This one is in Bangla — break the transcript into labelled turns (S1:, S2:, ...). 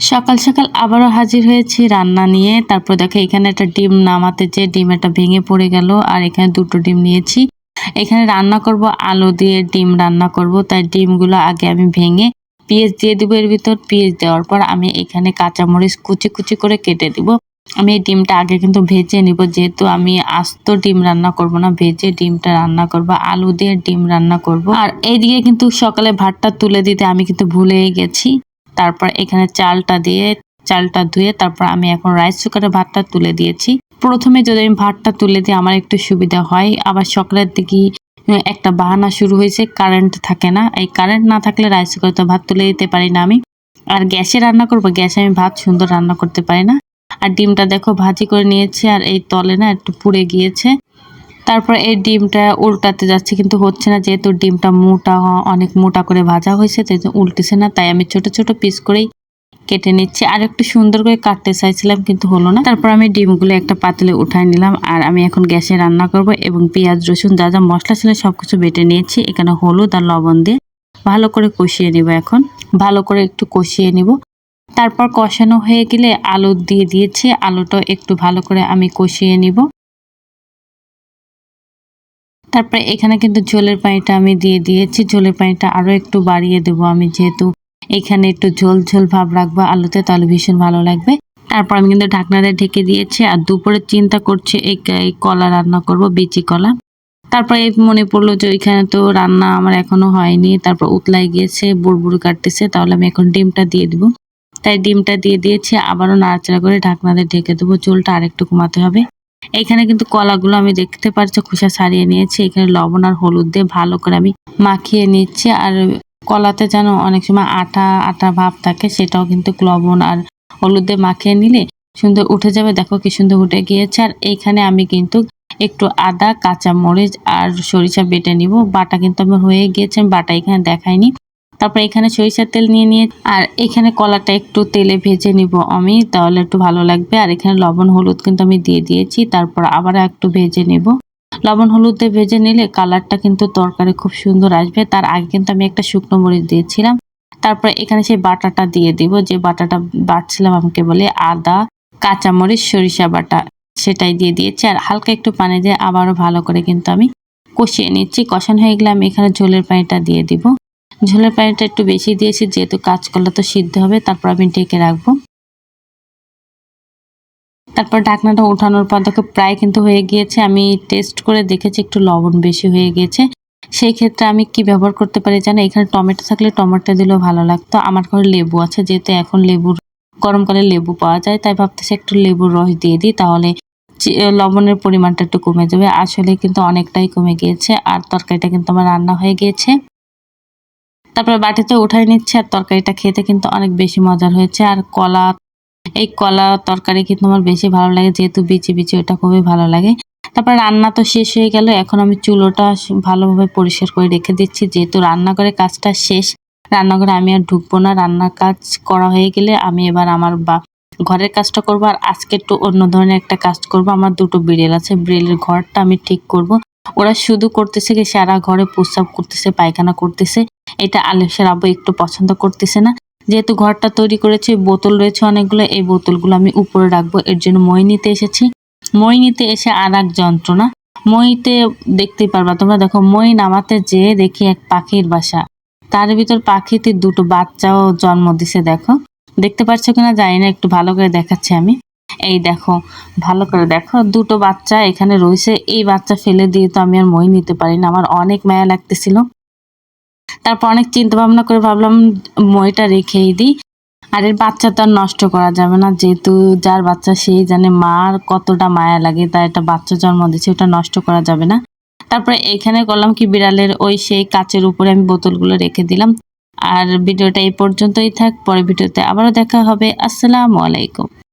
S1: সকাল সকাল আবারও হাজির হয়েছি রান্না নিয়ে। তারপর দেখো, এখানে একটা ডিম নামাতে যে ডিম একটা ভেঙে পড়ে গেল, আর এখানে দুটো ডিম নিয়েছি। এখানে রান্না করব আলু দিয়ে ডিম রান্না করব, তাই ডিমগুলো আগে আমি ভেঙে পেঁয়াজ দিয়ে দিব এর ভিতর। পেঁয়াজ দেওয়ার পর আমি এখানে কাঁচামরিচ কুচি কুচি করে কেটে দিব। আমি এই ডিমটা আগে কিন্তু ভেজে নিব, যেহেতু আমি আস্ত ডিম রান্না করব না, ভেজে ডিমটা রান্না করব, আলু দিয়ে ডিম রান্না করব। আর এইদিকে কিন্তু সকালে ভাতটা তুলে দিতে আমি কিন্তু ভুলেই গেছি। তারপর এখানে চালটা দিয়ে, চালটা ধুয়ে তারপর আমি এখন রাইস কুকারে ভাতটা তুলে দিয়েছি। প্রথমে যদি আমি ভাতটা তুলে দিই, আমার একটু সুবিধা হয়। আবার সকালের দিকে একটা বাহানা শুরু হয়েছে কারেন্ট থাকে না। এই কারেন্ট না থাকলে রাইস কুকারে তো ভাত তুলে দিতে পারি না আমি। আর গ্যাসে রান্না করব, গ্যাসে আমি ভাত সুন্দর রান্না করতে পারি না। আর ডিমটা দেখো ভাজি করে নিয়েছি, আর এই তলে না একটু পুড়ে গিয়েছে। তারপর এই ডিমটা উল্টাতে যাচ্ছে, কিন্তু হচ্ছে না, যেহেতু ডিমটা মোটা, অনেক মোটা করে ভাজা হয়েছে তাই উল্টেছে না, তাই আমি ছোট ছোট পিস করেই কেটে নিচ্ছি। আর একটু সুন্দর করে কাটতে চাইছিলাম, কিন্তু হলো না। তারপর আমি ডিমগুলো একটা পাতলে উঠাই নিলাম, আর আমি এখন গ্যাসে রান্না করব এবং পেঁয়াজ, রসুন, যা যা মশলা ছিল সব কিছু বেটে নিয়েছি। এখানে হলুদ আর লবণ দিয়ে ভালো করে কষিয়ে নিব এখন। ভালো করে একটু কষিয়ে নিব। তারপর কষানো হয়ে গেলে আলু দিয়ে দিয়েছি। আলুটা একটু ভালো করে আমি কষিয়ে নিব। তারপরে এখানে কিন্তু ঝোলের পানিটা আমি দিয়ে দিয়েছি। ঝোলের পানিটা আরও একটু বাড়িয়ে দেবো আমি যেহেতু এখানে একটু ঝোল ঝোল ভাব রাখব, আলুতে তাহলে ভীষণ ভালো লাগবে। তারপর আমি কিন্তু ঢাকনাতে ঢেকে দিয়েছি আর দুপুরে চিন্তা করছি এই কলা রান্না করব, বিচি কলা। তারপর মনে পড়ল যে ওইখানে তো রান্না আমার এখনও হয়নি। তারপর উতলাই গিয়েছে, বুড়বুড় কাটতেছে, তাহলে আমি এখন ডিমটা দিয়ে দিব। তাই ডিমটা দিয়ে দিয়েছি, আবারও নাড়াচাড়া করে ঢাকনাতে ঢেকে দেবো। চুলটা আরেকটু কমাতে হবে। এখানে কিন্তু কলাগুলো আমি দেখতে পাচ্ছি খোসা ছাড়িয়ে নিয়েছি। এখানে লবণ আর হলুদ দিয়ে ভালো করে আমি মাখিয়ে নিচ্ছি। আর কলাতে যেন অনেক সময় আটা আটা ভাব থাকে, সেটাও কিন্তু লবণ আর হলুদ দিয়ে মাখিয়ে নিলে সুন্দর উঠে যাবে। দেখো কি সুন্দর উঠে গিয়েছে। আর এইখানে আমি কিন্তু একটু আদা কাঁচা মরিচ আর সরিষা বেটে নিব। বাটা কিন্তু আমার হয়ে গিয়েছে। বাটা এখানে দেখাইনি। তারপর এখানে সরিষার তেল নিয়ে নিয়ে আর এখানে কলাটা একটু তেলে ভেজে নিব আমি, তাহলে একটু ভালো লাগবে। আর এখানে লবণ, হলুদ কিন্তু আমি দিয়ে দিয়েছি, তারপর আবার একটু ভেজে নেব। লবণ, হলুদে ভেজে নিলে কালারটা কিন্তু তরকারি খুব সুন্দর আসবে। তার আগে কিন্তু আমি একটা শুকনো মরিচ দিয়েছিলাম। তারপর এখানে সেই বাটাটা দিয়ে দিব, যে বাটাটা বাটছিলাম আমাকে বলে আদা, কাঁচামরিচ, সরিষা বাটা, সেটাই দিয়ে দিয়েছি। আর হালকা একটু পানি দিয়ে আবারও ভালো করে কিন্তু আমি কষিয়ে নিচ্ছি। কষানো হয়ে গেলে আমি এখানে ঝোলের পানিটা দিয়ে দিব। ঝোলের পানিটা একটু বেশি দিয়েছি, যেহেতু কাঁচকলা তো সিদ্ধ হবে, তারপর আমি ঢেকে রাখব। তারপর ঢাকনাটা ওঠানোর পর দেখো, প্রায় কিন্তু হয়ে গিয়েছে। আমি টেস্ট করে দেখেছি, একটু লবণ বেশি হয়ে গিয়েছে। সেই ক্ষেত্রে আমি কি ব্যবহার করতে পারি জানো? এখানে টমেটো থাকলে টমেটো দিলেও ভালো লাগতো। আমার ঘরে লেবু আছে, যেহেতু এখন লেবুর গরমকালে লেবু পাওয়া যায়, তাই ভাবতেছি একটু লেবুর রস দিয়ে দিই, তাহলে লবণের পরিমাণটা একটু কমে যাবে। আসলে কিন্তু অনেকটাই কমে গিয়েছে, আর তরকারিটা কিন্তু আমার রান্না হয়ে গিয়েছে। তারপরে বাটিতে উঠাই নিচ্ছে, আর তরকারিটা খেতে কিন্তু অনেক বেশি মজার হয়েছে। আর কলা, এই কলা তরকারি কিন্তু আমার বেশি ভালো লাগে, যেহেতু বিচি বিচি, ওটা খুবই ভালো লাগে। তারপর রান্না তো শেষ হয়ে গেল, এখন আমি চুলোটা ভালোভাবে পরিষ্কার করে রেখে দিচ্ছি। যেহেতু রান্নাঘরে কাজটা শেষ, রান্নাঘরে আমি আর ঢুকবো না। রান্নার কাজ করা হয়ে গেলে আমি এবার আমার বা, ঘরের কাজটা করব। আর আজকে একটু অন্য ধরনের একটা কাজ করব। আমার দুটো বিড়েল আছে, বিড়েলের ঘরটা আমি ঠিক করব। ওরা শুধু করতেছে কি, সারা ঘরে প্রস্রাব করতেছে, পায়খানা করতেছে। এটা আলেশের আব্বু একটু পছন্দ করতেছে না। যেহেতু ঘরটা তৈরি করেছে, বোতল রয়েছে অনেকগুলো, এই বোতলগুলো আমি উপরে রাখব। এর জন্য মই নিতে এসেছি। মই নিতে এসে আর এক যন্ত্রণা। মইতে দেখতেই পারবা, তোমরা দেখো, মই নামাতে যেয়ে দেখি এক পাখির বাসা। তার ভিতর পাখিতে দুটো বাচ্চাও জন্ম দিছে, দেখো। দেখতে পাচ্ছ কিনা জানি না, একটু ভালো করে দেখাচ্ছি আমি। এই দেখো, ভালো করে দেখো, দুটো বাচ্চা এখানে রয়েছে। এই বাচ্চা ফেলে দিয়ে তো আমি আর মই নিতে পারি না। আমার অনেক মায়া লাগতেছিল। তারপর অনেক চিন্তা ভাবনা করে ভাবলাম মইটা রেখেই দিই। আর এর বাচ্চা তো আর নষ্ট করা যাবে না, যেহেতু যার বাচ্চা সেই জানে মার কতটা মায়া লাগে তাই একটা বাচ্চা জন্ম দিচ্ছে ওটা নষ্ট করা যাবে না। তারপরে এখানে করলাম কি, বিড়ালের ওই সেই কাচের উপরে আমি বোতলগুলো রেখে দিলাম। আর ভিডিওটা এই পর্যন্তই থাক পরে ভিডিওতে আবারও দেখা হবে। আসসালামু আলাইকুম।